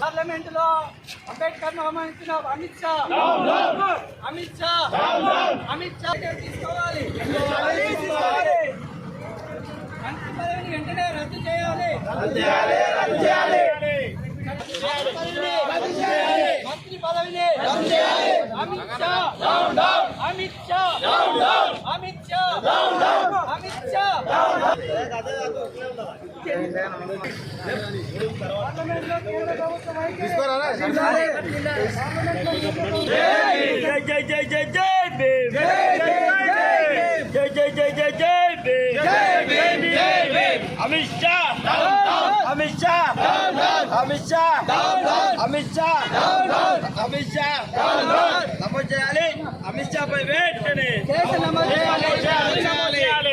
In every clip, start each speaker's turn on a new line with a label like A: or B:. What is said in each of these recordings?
A: పార్లమెంట్లో అంబేద్కర్ అవమానించిన అమిత్ షా. అమిత్ షా. అమిత్ షా తీసుకోవాలి. తీసుకోవాలి. మంత్రి పదవిని వెంటనే రద్దు చేయాలి. మంత్రి పదవిని అమిత్ షా. అమిత్ షా. అమిత్ షా. అమిత్ షా.
B: అమిత్ షా అమిత్ షా అమిత్ షా అమిత్ షా అమిత్ షా నమోదు చేయాలి అమిత్ షా పై వేట్
A: కేసు నమోదు చేయాలి
B: నమోదు చేయాలి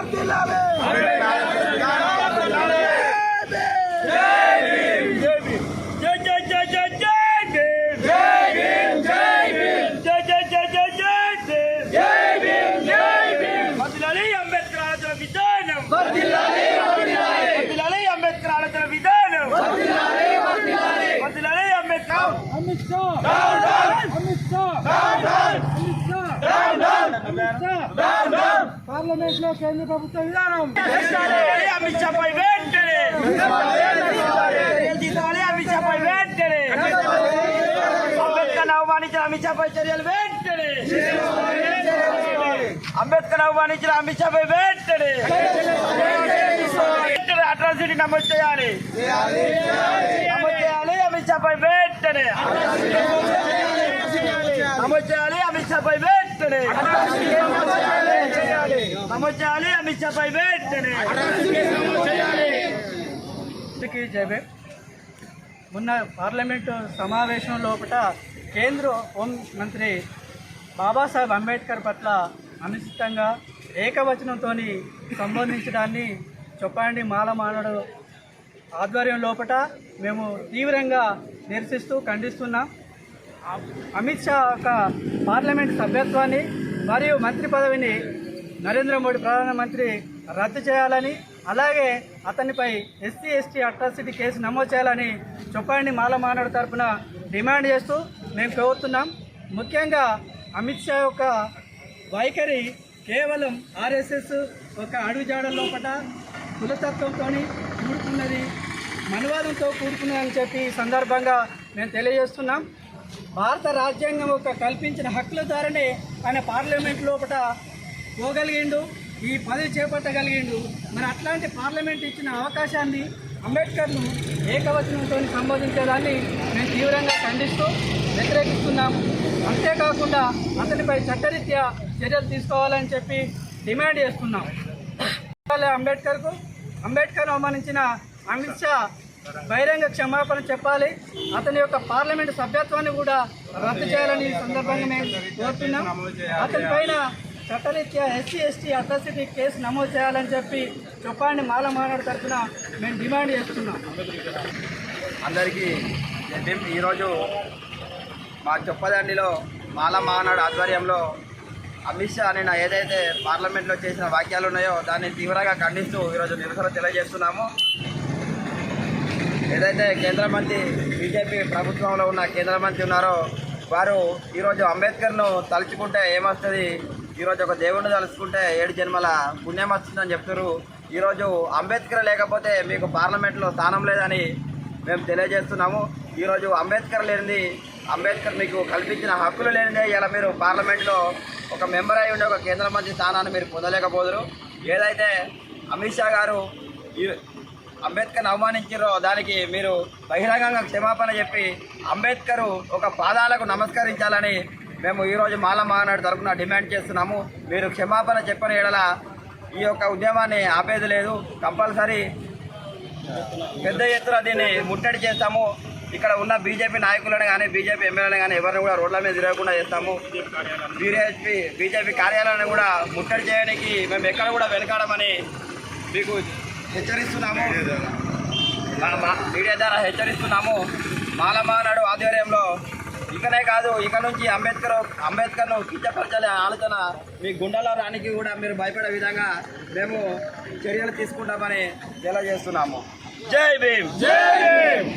B: జై
A: అమిత్ షా అమిత్ షా అమిత్ షా అమిత్ షా పార్లమెంట్లో కేంద్ర ప్రభుత్వ విధానం.
B: అమిత్ షా పై వెంటనే. అమిత్ షా పై వెంటనే. అంబేద్కర్ అవమానించిన అమిత్ షా పై చర్యలు వెంటనే. అంబేద్కర్ అవమానించిన అమిత్ షా పై వెంటనే. వెంటనే అట్రాసిటీ నమోదు చేయాలి. నమోదు చేయాలి అమిత్ షా పై వెంటనే. నమోదు చేయాలి అమిత్ షా పై వెంటనే. నమోదు చేయాలి. అమిత్ షా వెంటనే.
A: జయబే మొన్న పార్లమెంటు సమావేశం లోపల కేంద్ర హోం మంత్రి బాబాసాహెబ్ అంబేద్కర్ పట్ల అనుచితంగా ఏకవచనంతో సంబోధించడాన్ని చొప్పండి మాలమానడు ఆధ్వర్యం లోపల మేము తీవ్రంగా నిరసిస్తూ ఖండిస్తున్నాం. అమిత్ షా యొక్క పార్లమెంట్ సభ్యత్వాన్ని మరియు మంత్రి పదవిని నరేంద్ర మోడీ ప్రధానమంత్రి రద్దు చేయాలని అలాగే అతనిపై ఎస్సీ ఎస్టీ అట్రాసిటీ కేసు నమోదు చేయాలని చొప్పాండి మాల మానవుడి తరపున డిమాండ్ చేస్తూ మేము కోరుతున్నాం. ముఖ్యంగా అమిత్ షా యొక్క వైఖరి కేవలం ఆర్ఎస్ఎస్ ఒక అడుగుజాడల లోపల కులతత్వంతో కూడుకున్నది మనవాదంతో కూడుకున్నదని చెప్పి ఈ సందర్భంగా మేము తెలియజేస్తున్నాం. భారత రాజ్యాంగం ఒక కల్పించిన హక్కుల ద్వారానే ఆయన పార్లమెంట్ లోపల పోగలిగిండు ఈ పదవి చేపట్టగలిగిండు. మరి అట్లాంటి పార్లమెంట్ ఇచ్చిన అవకాశాన్ని అంబేద్కర్ను ఏకవచనంతో సంబోధించేదాన్ని మేము తీవ్రంగా ఖండిస్తూ వ్యతిరేకిస్తున్నాము. అంతేకాకుండా అతనిపై చట్టరీత్యా చర్యలు తీసుకోవాలని చెప్పి డిమాండ్ చేస్తున్నాం అంబేద్కర్కు అంబేద్కర్ అవమానించిన అమిత్ షా బహిరంగ క్షమాపణ చెప్పాలి. అతని యొక్క పార్లమెంట్ సభ్యత్వాన్ని కూడా రద్దు చేయాలని ఈ సందర్భంగా మేము కోరుతున్నాం. అతని పైన చట్టరీత్యా ఎస్సీ ఎస్టీ అట్రాసిటీ కేసు నమోదు చేయాలని చెప్పి చొప్పాన్ని మాల మానాడు తరఫున మేము డిమాండ్ చేస్తున్నాం.
C: అందరికీ ఈరోజు మా చొప్పదండిలో మాల మహానాడు ఆధ్వర్యంలో అమిత్ షా నిన్న ఏదైతే పార్లమెంట్లో చేసిన వాక్యాలు ఉన్నాయో దాన్ని తీవ్రంగా ఖండిస్తూ ఈరోజు నిరసన తెలియజేస్తున్నాము. ఏదైతే కేంద్ర మంత్రి బీజేపీ ప్రభుత్వంలో ఉన్న కేంద్ర మంత్రి ఉన్నారో వారు ఈరోజు అంబేద్కర్ను తలుచుకుంటే ఏమొస్తుంది? ఈరోజు ఒక దేవుడిని తలుచుకుంటే ఏడు జన్మల పుణ్యం వస్తుందని చెప్తారు ఈరోజు అంబేద్కర్ లేకపోతే మీకు పార్లమెంట్లో స్థానం లేదని
B: మేము తెలియజేస్తున్నాము. ఈరోజు అంబేద్కర్ లేనిది అంబేద్కర్ మీకు కల్పించిన హక్కులు లేనిదే ఇలా మీరు పార్లమెంట్లో ఒక మెంబర్ అయి ఉండే ఒక కేంద్ర మంత్రి స్థానాన్ని మీరు పొందలేకపోదురు. ఏదైతే అమిత్ షా గారు ఈ అంబేద్కర్ని అవమానించారో దానికి మీరు బహిరంగంగా క్షమాపణ చెప్పి అంబేద్కర్ ఒక పాదాలకు నమస్కరించాలని మేము ఈరోజు మాల మహానాడు తరఫున డిమాండ్ చేస్తున్నాము. మీరు క్షమాపణ చెప్పని ఎడల ఈ యొక్క ఉద్యమాన్ని ఆపేది లేదు కంపల్సరీ పెద్ద ఎత్తున దీన్ని ముట్టడి చేస్తాము. ఇక్కడ ఉన్న బీజేపీ నాయకులను కానీ బీజేపీ ఎమ్మెల్యేలను కానీ ఎవరిని కూడా రోడ్ల మీద తిరగకుండా చేస్తాము. బీజేపీ బీజేపీ కార్యాలయాన్ని కూడా ముట్టడి చేయడానికి మేము ఎక్కడ కూడా వెనకాడమని మీకు హెచ్చరిస్తున్నాము. మా- మా మీడియా ద్వారా హెచ్చరిస్తున్నాము. మాలమానాడు ఆధ్వర్యంలో ఇకనే కాదు ఇక నుంచి అంబేద్కర్ అంబేద్కర్ను కించపరచాలే ఆలోచన మీ గుండెల రానికి కూడా మీరు భయపడే విధంగా మేము చర్యలు తీసుకుంటామని తెలియజేస్తున్నాము. జై భీమ్! జై భీమ్!